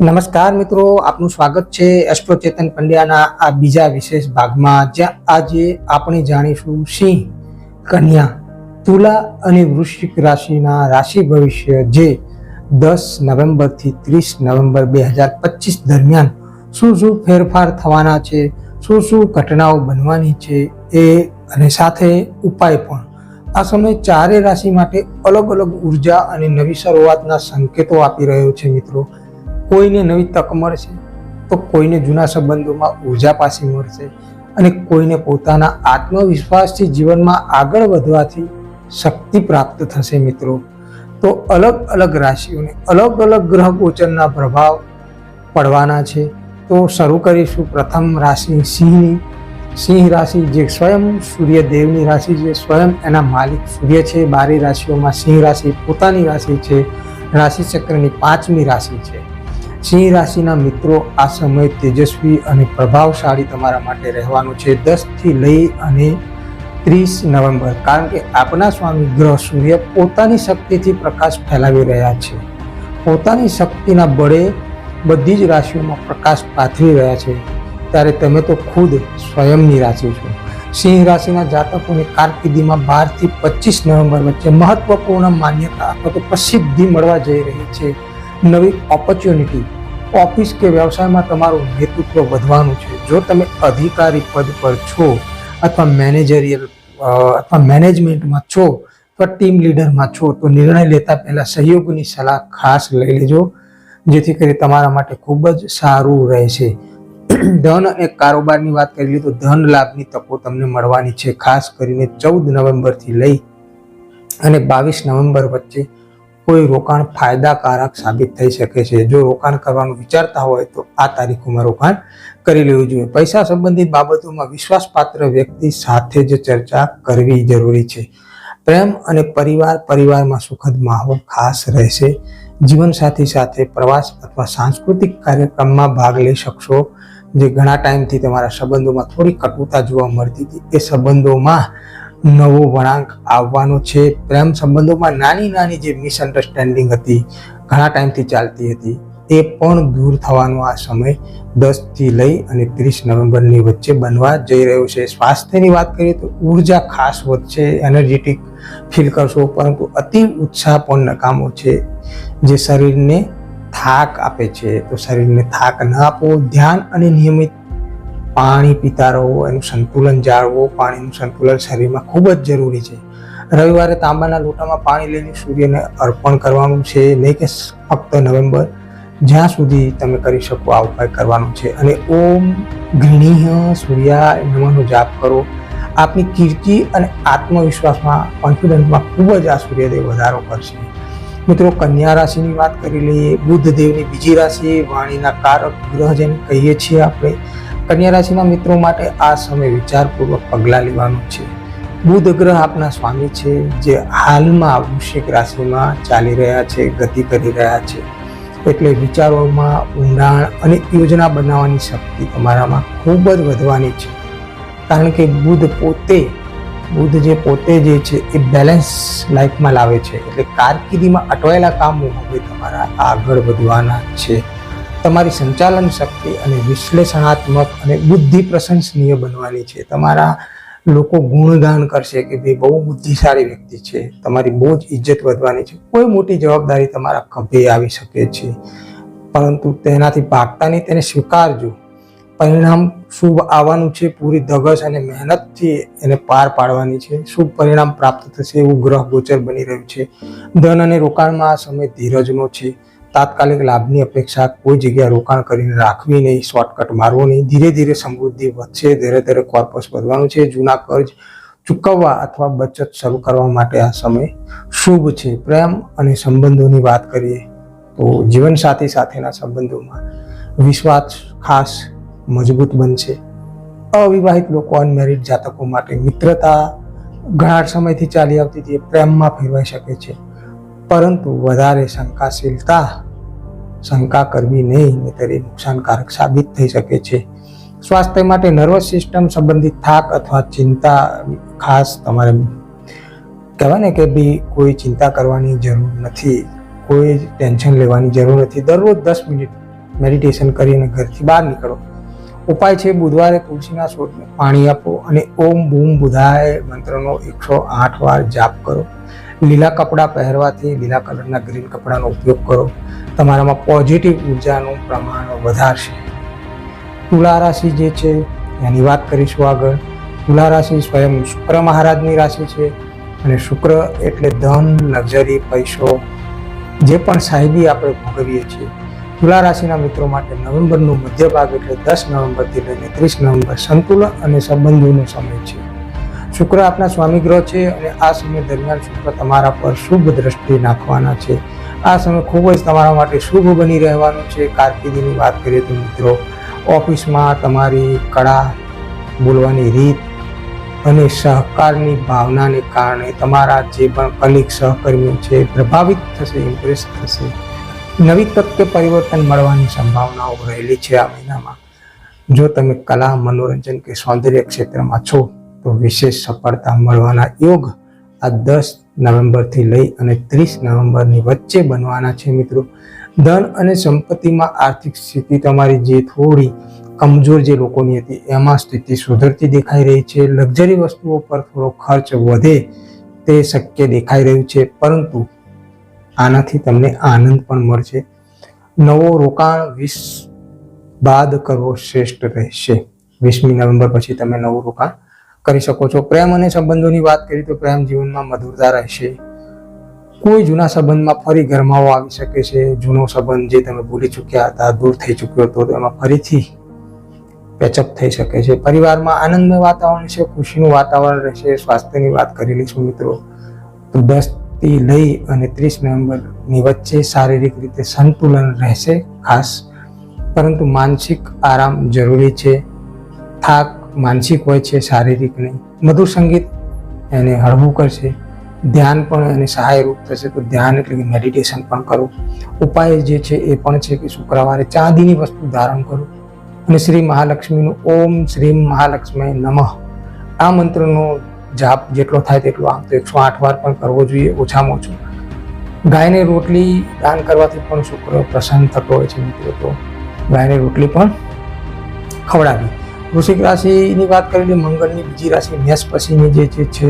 નમસ્કાર મિત્રો, આપનું સ્વાગત છે એસ્ટ્રો ચેતન પંડ્યાના આ બીજા વિશેષ ભાગમાં, જ્યાં આજે આપણે જાણીશું સિંહ, કન્યા, તુલા અને વૃશ્ચિક રાશિના રાશિ ભવિષ્ય જે દસ નવેમ્બરથી ત્રીસ નવેમ્બર બે હજાર પચીસ દરમિયાન શું શું ફેરફાર થવાના છે, શું શું ઘટનાઓ બનવાની છે એ અને સાથે ઉપાય પણ. આ સમય ચારે રાશિ માટે અલગ અલગ ઊર્જા અને નવી શરૂઆતના સંકેતો આપી રહ્યો છે મિત્રો. કોઈને નવી તક મળશે તો કોઈને જૂના સંબંધોમાં ઊર્જા પાછી મળશે અને કોઈને પોતાના આત્મવિશ્વાસથી જીવનમાં આગળ વધવાથી શક્તિ પ્રાપ્ત થશે મિત્રો. તો અલગ અલગ રાશિઓને અલગ અલગ ગ્રહ ગોચરના પ્રભાવ પડવાના છે. તો શરૂ કરીશું પ્રથમ રાશિ સિંહની. સિંહ રાશિ જે સ્વયં સૂર્યદેવની રાશિ છે, સ્વયં એના માલિક સૂર્ય છે. બારી રાશિઓમાં સિંહ રાશિ પોતાની રાશિ છે. રાશિ ચક્રની પાંચમી રાશિ છે. સિંહ રાશિના મિત્રો, આ સમય તેજસ્વી અને પ્રભાવશાળી તમારા માટે રહેવાનું છે દસથી લઈ અને ત્રીસ નવેમ્બર. કારણ કે આપના સ્વામી ગ્રહ સૂર્ય પોતાની શક્તિથી પ્રકાશ ફેલાવી રહ્યા છે. પોતાની શક્તિના બળે બધી જ રાશિઓમાં પ્રકાશ પાથરી રહ્યા છે. ત્યારે તમે તો ખુદ સ્વયંની રાશિ છો. સિંહ રાશિના જાતકોને કારકિર્દીમાં બારથી પચીસ નવેમ્બર વચ્ચે મહત્વપૂર્ણ માન્યતા અથવા તો પ્રસિદ્ધિ મળવા જઈ રહી છે. નવી ઓપોર્ચ્યુનિટી ઓફિસ કે વ્યવસાયમાં તમારું નેતૃત્વ વધવાનું છે. જો તમે અધિકારી પદ પર છો અથવા મેનેજરિયલ અથવા મેનેજમેન્ટમાં છો અથવા ટીમ લીડરમાં છો, તો નિર્ણય લેતા પહેલાં સહયોગની સલાહ ખાસ લઈ લેજો. જેથી કરી તમારા માટે ખૂબ જ સારું રહેશે. ધન અને કારોબારની વાત કરી તો ધન લાભની તકો તમને મળવાની છે. ખાસ કરીને ચૌદ નવેમ્બરથી લઈ અને બાવીસ નવેમ્બર વચ્ચે કોઈ રોકાણ ફાયદાકારક સાબિત થઈ શકે છે. જો રોકાણ કરવાનું વિચારતા હોય તો આ તારીખોમાં રોકાણ કરી લેવું જોઈએ. પૈસા સંબંધિત બાબતોમાં વિશ્વાસપાત્ર વ્યક્તિ સાથે જ ચર્ચા કરવી જરૂરી છે. પ્રેમ અને પરિવાર પરિવારમાં સુખદ માહોલ ખાસ રહેશે. જીવનસાથી સાથે પ્રવાસ અથવા સાંસ્કૃતિક કાર્યક્રમમાં ભાગ લઈ શકશો. જે ઘણા ટાઈમથી તમારા સંબંધોમાં થોડી કટુતા જોવા મળતી હતી. એ સંબંધોમાં નવો વળાંક આવવાનો છે. પ્રેમ સંબંધોમાં નાની નાની જે મિસઅન્ડરસ્ટેન્ડિંગ હતી, ઘણા ટાઈમથી ચાલતી હતી, એ પણ દૂર થવાનો આ સમય દસથી લઈ અને ત્રીસ નવેમ્બરની વચ્ચે બનવા જઈ રહ્યો છે. સ્વાસ્થ્યની વાત કરીએ તો ઊર્જા ખાસ વધશે એનર્જેટિક ફીલ કરશો, પરંતુ અતિ ઉત્સાહ પણ નકામો છે જે શરીરને થાક આપે છે. તો શરીરને થાક ન આપો ધ્યાન અને નિયમિત પાણી પીતા રહો, એનું સંતુલન જાળવો, પાણીનું સંતુલન શરીરમાં ખૂબ જ જરૂરી છે. રવિવારે તાંબાના લોટામાં પાણી લઈને સૂર્યને અર્પણ કરવાનું છે, નહીં કે ફક્ત નવેમ્બર, જ્યાં સુધી તમે કરી શકો આ ઉપાય કરવાનો છે. અને ઓમ ઘૃણીય સૂર્યા નમનો જાપ કરો. આપની કીર્તિ અને આત્મવિશ્વાસમાં, કોન્ફિડન્સમાં ખૂબ જ આ સૂર્યદેવ વધારો કરશે. મિત્રો, કન્યા રાશિની વાત કરી લઈએ. બુદ્ધ દેવની બીજી રાશિ, વાણીના કારક ગ્રહ જેને કહીએ છીએ આપણે. કન્યા રાશિના મિત્રો માટે આ સમય વિચારપૂર્વક પગલાં લેવાનું છે. બુધ ગ્રહ આપના સ્વામી છે, જે હાલમાં વૃશ્ચિક રાશિમાં ચાલી રહ્યા છે, ગતિ કરી રહ્યા છે. એટલે વિચારોમાં ઊંડાણ અને યોજના બનાવવાની શક્તિ તમારામાં ખૂબ જ વધવાની છે. કારણ કે બુધ પોતે, બુધ જે પોતે જે છે એ બેલેન્સ લાઈફમાં લાવે છે. એટલે કારકિર્દીમાં અટવાયેલા કામો હવે તમારા આગળ વધવાના છે. તમારી સંચાલન શક્તિ અને વિશ્લેષણાત્મક અને બુદ્ધિ પ્રશંસનીય બનવાની છે. તમારા લોકો ગુણગાન કરશે કે ભાઈ બહુ બુદ્ધિશાળી વ્યક્તિ છે, તમારી બહુ જ ઇજ્જત વધવાની છે. કોઈ મોટી જવાબદારી તમારા ખભે આવી શકે છે. પરંતુ તેનાથી ભાગતા નહીં, તેને સ્વીકારજો. પરિણામ શુભ આવવાનું છે, પૂરી ધગશ અને મહેનતથી એને પાર પાડવાની છે. શુભ પરિણામ પ્રાપ્ત થશે એવું ગ્રહ ગોચર બની રહ્યું છે. ધન અને રોકાણમાં આ સમય ધીરજનો છે. તાત્કાલિક લાભની અપેક્ષા કોઈ જગ્યાએ રોકાણ કરીને રાખવી નહીં શોર્ટકટ મારવો નહીં. ધીરે ધીરે સમૃદ્ધિ વધશે, ધીરે ધીરે કોર્પસ વધવાનું છે. જૂના કર્જ ચૂકવવા અથવા બચત શરૂ કરવા માટે આ સમય શુભ છે. પ્રેમ અને સંબંધોની વાત કરીએ તો જીવનસાથી સાથેના સંબંધોમાં વિશ્વાસ ખાસ મજબૂત બનશે. અવિવાહિત લોકો અનમેરિડ જાતકો માટે મિત્રતા ઘણા સમયથી ચાલી આવતી હતી. પ્રેમમાં ફેરવાઈ શકે છે. પરંતુ વધારે શંકાશીલતા શંકા કરવી નહીં નહીતર એ નુકસાનકારક સાબિત થઈ શકે છે. સ્વાસ્થ્ય માટે નર્વસ સિસ્ટમ સંબંધિત થાક અથવા ચિંતા ખાસ તમારે કહેવાય ને કે બી કોઈ ચિંતા કરવાની જરૂર નથી, કોઈ ટેન્શન લેવાની જરૂર નથી. દરરોજ દસ મિનિટ મેડિટેશન કરીને ઘરથી બહાર નીકળો. ઉપાય છે, બુધવારે તુલસીના છોડને પાણી આપો અને ઓમ બૂમ બુધાય મંત્રનો એકસો આઠ વાર જાપ કરો. લીલા કપડાં પહેરવાથી લીલા કલરના ગ્રીન કપડાનો ઉપયોગ કરો. તમારામાં પોઝિટિવ ઉર્જાનું પ્રમાણ વધારશે. તુલા રાશિ જે છે, એની વાત કરીશું આગળ. તુલા રાશિ સ્વયં શુક્ર મહારાજની રાશિ છે અને શુક્ર એટલે ધન, લક્ઝરી, પૈસો, જે પણ સાહેબી આપણે ભોગવીએ છીએ. તુલા રાશિના મિત્રો માટે નવેમ્બરનો મધ્ય ભાગ એટલે દસ નવેમ્બરથી લઈને ત્રીસ નવેમ્બર સંતુલન અને સંબંધોનો સમય છે. શુક્ર આપના સ્વામી ગ્રહ છે અને આ સમય દરમિયાન શુક્ર તમારા પર શુભ દ્રષ્ટિ નાખવાના છે. આ સમય ખૂબ જ તમારા માટે શુભ બની રહેવાનું છે. કારકિર્દીની વાત કરીએ તો મિત્રો, ઓફિસમાં તમારી કળા બોલવાની રીત અને સહકારની ભાવનાને કારણે તમારા જે પણ કલિક સહકર્મીઓ છે, પ્રભાવિત થશે ઇમ્પ્રેસ થશે. નવી તક પરિવર્તન મળવાની સંભાવનાઓ રહેલી છે આ મહિનામાં. જો તમે કલા, મનોરંજન કે સૌંદર્ય ક્ષેત્રમાં છો, તો વિશેષ સફળતા મળવાના યોગ આ દસ નવેમ્બરથી લઈ અને ત્રીસ નવેમ્બરની વચ્ચે બનવાના છે મિત્રો. ધન અને સંપત્તિમાં આર્થિક સ્થિતિ તમારી જે થોડી કમજોર જે લોકોની હતી, એમાં સ્થિતિ સુધરતી દેખાઈ રહી છે. લક્ઝરી વસ્તુઓ પર થોડો ખર્ચ વધે તે શક્ય દેખાઈ રહ્યું છે, પરંતુ આનાથી તમને આનંદ પણ મળશે. નવો રોકાણ વીસ બાદ કરવો શ્રેષ્ઠ રહેશે. વીસમી નવેમ્બર પછી તમે નવું રોકાણ કરી શકો છો. પ્રેમ અને સંબંધોની વાત કરીએ તો પ્રેમ જીવનમાં મધુરતા રહેશે. કોઈ જૂના સંબંધમાં ફરી ગરમાવો આવી શકે છે. જૂનો સંબંધ જે તમે ભૂલી ચૂક્યા હતા, દૂર થઈ ચૂક્યો હતો એમાં ફરીથી પેચઅપ થઈ શકે છે. પરિવારમાં આનંદમય વાતાવરણ છે, ખુશીનું વાતાવરણ રહેશે. સ્વાસ્થ્યની વાત કરી લઈશું મિત્રો. તો દસ લઈ અને ત્રીસ નવેમ્બરની વચ્ચે શારીરિક રીતે સંતુલન રહેશે ખાસ. પરંતુ માનસિક આરામ જરૂરી છે. થાક માનસિક હોય છે, શારીરિક નહીં. મધુર સંગીત એને હળવું કરશે, ધ્યાન પણ એને સહાયરૂપ થશે, તો ધ્યાન એટલે કે મેડિટેશન પણ કરો. ઉપાય જે છે એ પણ છે કે શુક્રવારે ચાંદીની વસ્તુ ધારણ કરો અને શ્રી મહાલક્ષ્મીનું ઓમ શ્રી મહાલક્ષ્મી નમઃ. આ મંત્રનો જાપ જેટલો થાય તેટલો આમ તો એકસો આઠ વાર પણ કરવો જોઈએ, ઓછામાં ઓછું. ગાયને રોટલી દાન કરવાથી પણ શુક્ર પ્રસન્ન થતો હોય છે મિત્રો, તો ગાયને રોટલી પણ ખવડાવી. વૃશ્ચિક રાશિની વાત કરી લઈએ, મંગળની બીજી રાશિ મેષ પછીની જે જે છે,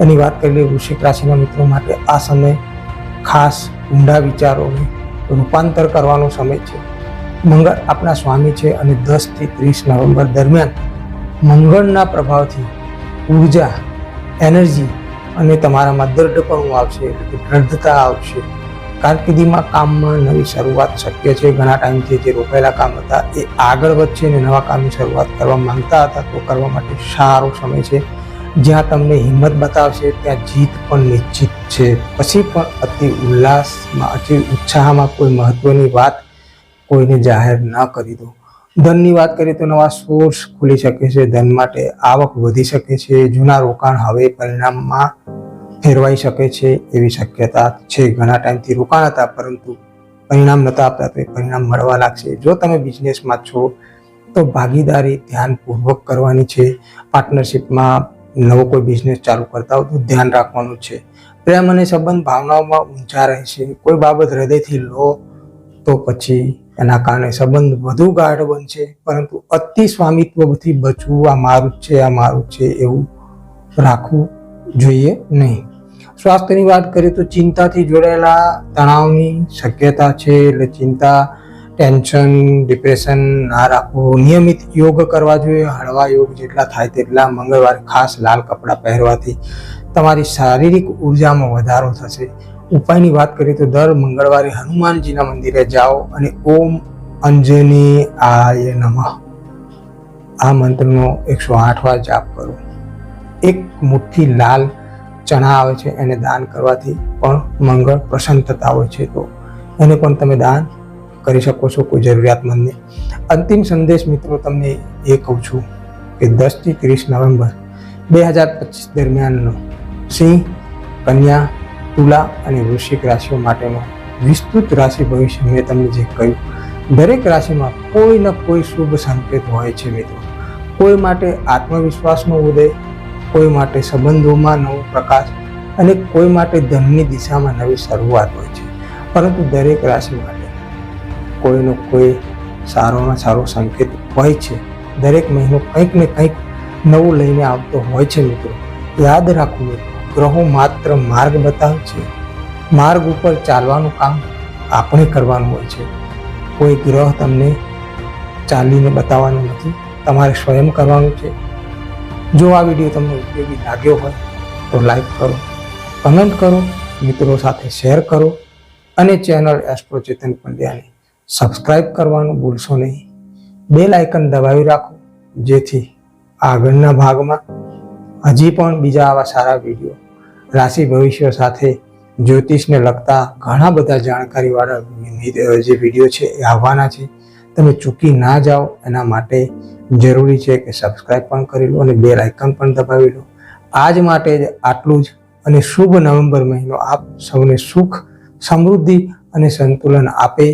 એની વાત કરી લઈએ વૃશ્ચિક રાશિના મિત્રો માટે આ સમય ખાસ ઊંડા વિચારોને રૂપાંતર કરવાનો સમય છે. મંગળ આપણા સ્વામી છે અને દસથી ત્રીસ નવેમ્બર દરમિયાન મંગળના પ્રભાવથી ઊર્જા, એનર્જી અને તમારામાં દૃઢપણું આવશે, એટલે કે દ્રઢતા આવશે. કારકિર્દીમાં કામમાં નવી શરૂઆત શક્ય છે. ઘણા ટાઈમથી જે રોકાયેલા કામ હતા એ આગળ વધશે અને નવા કામની શરૂઆત કરવા માંગતા હતા તો કરવા માટે સારો સમય છે. જ્યાં તમને હિંમત બતાવશે ત્યાં જીત પણ નિશ્ચિત છે. પછી પણ અતિ ઉલ્લાસમાં, અતિ ઉત્સાહમાં કોઈ મહત્વની વાત કોઈને જાહેર ન કરી દો. ધનની વાત કરીએ તો નવા સોર્સ ખુલી શકે છે. ધન માટે આવક વધી શકે છે. જૂના રોકાણ હવે પરિણામમાં ફેરવાઈ શકે છે એવી શક્યતા છે. ઘણા ટાઈમથી રોકાણ હતા, પરંતુ પરિણામ નહોતા આપતા, તો એ પરિણામ મળવા લાગશે. જો તમે બિઝનેસમાં છો, તો ભાગીદારી ધ્યાનપૂર્વક કરવાની છે. પાર્ટનરશિપમાં નવો કોઈ બિઝનેસ ચાલુ કરતા હો તો ધ્યાન રાખવાનું છે. પ્રેમ અને સંબંધ ભાવનાઓમાં ઊંચા રહેશે કોઈ બાબત હૃદયથી લો, તો પછી એના કારણે સંબંધ વધુ ગાઢ બનશે. પરંતુ અતિ સ્વામિત્વથી બચવું આ મારું છે, આ મારું છે એવું રાખવું જોઈએ નહીં. સ્વાસ્થ્યની વાત કરીએ તો ચિંતાથી જોડાયેલા તણાવની શક્યતા છે એટલે ચિંતા, ટેન્શન, ડિપ્રેશન ના રાખવું. નિયમિત યોગ કરવા જોઈએ, હળવા યોગ જેટલા થાય તેટલા મંગળવારે ખાસ લાલ કપડાં પહેરવાથી તમારી શારીરિક ઉર્જામાં વધારો થશે. ઉપાયની વાત કરીએ તો દર મંગળવારે હનુમાનજીના મંદિરે જાઓ અને ઓમ અંજની આય નમઃ. આ મંત્રનો એકસો આઠ વાર જાપ કરો. એક મુઠ્ઠી લાલ ચણા આવે છે, એને દાન કરવાથી પણ મંગળ પ્રસન્ન થતા હોય છે. તો એને પણ તમે દાન કરી શકો છો કોઈ જરૂરિયાતમંદને. અંતિમ સંદેશ મિત્રો તમને એ કહું છું કે દસથી ત્રીસ નવેમ્બર બે હજાર પચીસ દરમિયાનનો સિંહ, કન્યા, તુલા અને વૃશ્ચિક રાશિઓ માટેનો વિસ્તૃત રાશિ ભવિષ્ય મેં તમને જે કહ્યું. દરેક રાશિમાં કોઈ ન કોઈ શુભ સંકેત હોય છે મિત્રો. કોઈ માટે આત્મવિશ્વાસનો ઉદય કોઈ માટે સંબંધોમાં નવો પ્રકાશ અને કોઈ માટે ધનની દિશામાં નવી શરૂઆત હોય છે. પરંતુ દરેક રાશિ માટે કોઈનો કોઈ સારોમાં સારો સંકેત હોય છે. દરેક મહિનો કંઈક ને કંઈક નવું લઈને આવતો હોય છે મિત્રો. યાદ રાખવું મિત્રો, ગ્રહો માત્ર માર્ગ બતાવે છે. માર્ગ ઉપર ચાલવાનું કામ આપણે કરવાનું હોય છે. કોઈ ગ્રહ તમને ચાલીને બતાવવાનું નથી. તમારે સ્વયં કરવાનું છે. જો આ વીડિયો તમને ઉપયોગી લાગ્યો હોય તો લાઈક કરો કમેન્ટ કરો, મિત્રો સાથે શેર કરો અને ચેનલ એસ્ટ્રો ચેતન પંડ્યાને સબસ્ક્રાઇબ કરવાનું ભૂલશો નહીં. બેલ આઇકન દબાવી રાખો, જેથી આગળના ભાગમાં હજી પણ બીજા આવા સારા વીડિયો રાશિ ભવિષ્ય સાથે જ્યોતિષને લગતા ઘણા બધા જાણકારીવાળા જે વીડિયો છે એ આવવાના છે. તમે ચૂકી ના જાઓ, એના માટે જરૂરી છે કે સબસ્ક્રાઈબ પણ કરી લો અને બેલ આઇકન પણ દબાવી લો. આજ માટે જ આટલું જ અને શુભ નવેમ્બર મહિનો આપ સૌને સુખ, સમૃદ્ધિ અને સંતુલન આપે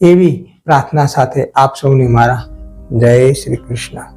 એવી પ્રાર્થના સાથે આપ સૌને મારા જય શ્રી કૃષ્ણ.